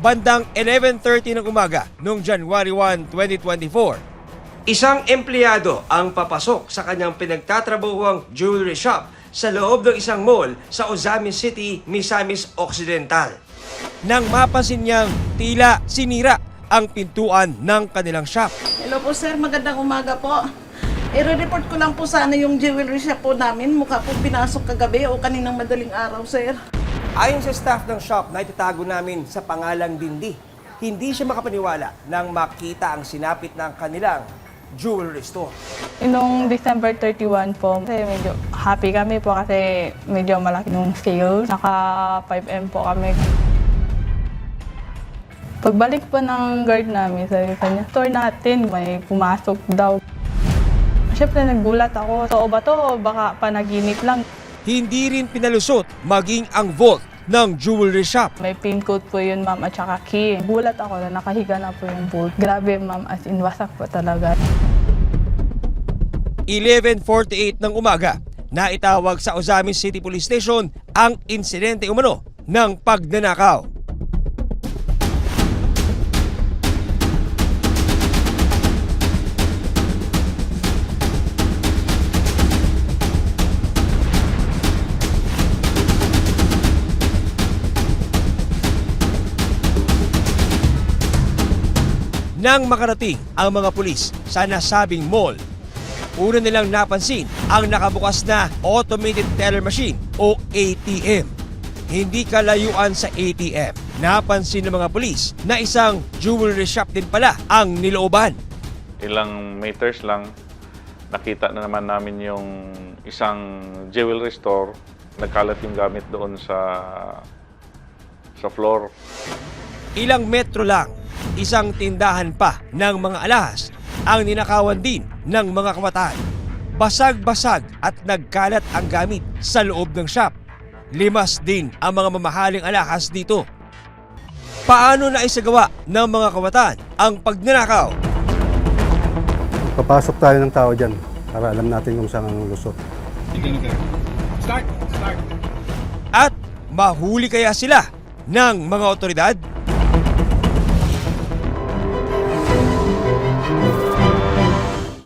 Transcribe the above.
bandang 11.30 ng umaga noong January 1, 2024. Isang empleyado ang papasok sa kanyang pinagtatrabahuang jewelry shop sa loob ng isang mall sa Ozamis City, Misamis Occidental. Nang mapansin niyang tila sinira ang pintuan ng kanilang shop. Hello po sir, magandang umaga po. I-report ko lang po sana yung jewelry shop po namin. Mukha po pinasok kagabi o kaninang madaling araw sir. Ayon sa staff ng shop na itatago namin sa pangalang Dindi, hindi siya makapaniwala nang makita ang sinapit ng kanilang jewelry store. Noong December 31 po, kasi medyo happy kami po kasi medyo malaki nung sales. Naka 5M po kami. Pagbalik po ng guard namin, sabi sa niya, store natin, may pumasok daw. Siyempre nagulat ako, totoo ba to baka panaginip lang. Hindi rin pinalusot maging ang vault ng jewelry shop. May pin code po yun ma'am at saka key. Gulat ako na nakahiga na po yung bolt. Grabe ma'am, as in wasak po talaga. 11.48 ng umaga, naitawag sa Ozamis City Police Station ang insidente umano ng pagnanakaw. Nang makarating ang mga pulis sa nasabing mall, una nilang napansin ang nakabukas na automated teller machine o ATM. Hindi kalayuan sa ATM. Napansin ng mga pulis na isang jewelry shop din pala ang nilooban. ilang meters lang, nakita na naman namin yung isang jewelry store. Nagkalat yung gamit doon sa sa floor. Ilang metro lang, isang tindahan pa ng mga alahas ang ninakawan din ng mga kabataan. Basag-basag at nagkalat ang gamit sa loob ng shop. Limas din ang mga mamahaling alahas dito. Paano na isagawa ng mga kabataan ang pagnanakaw? Papasok tayo ng tao dyan para alam natin kung saan ang lusot. At mahuli kaya sila ng mga otoridad?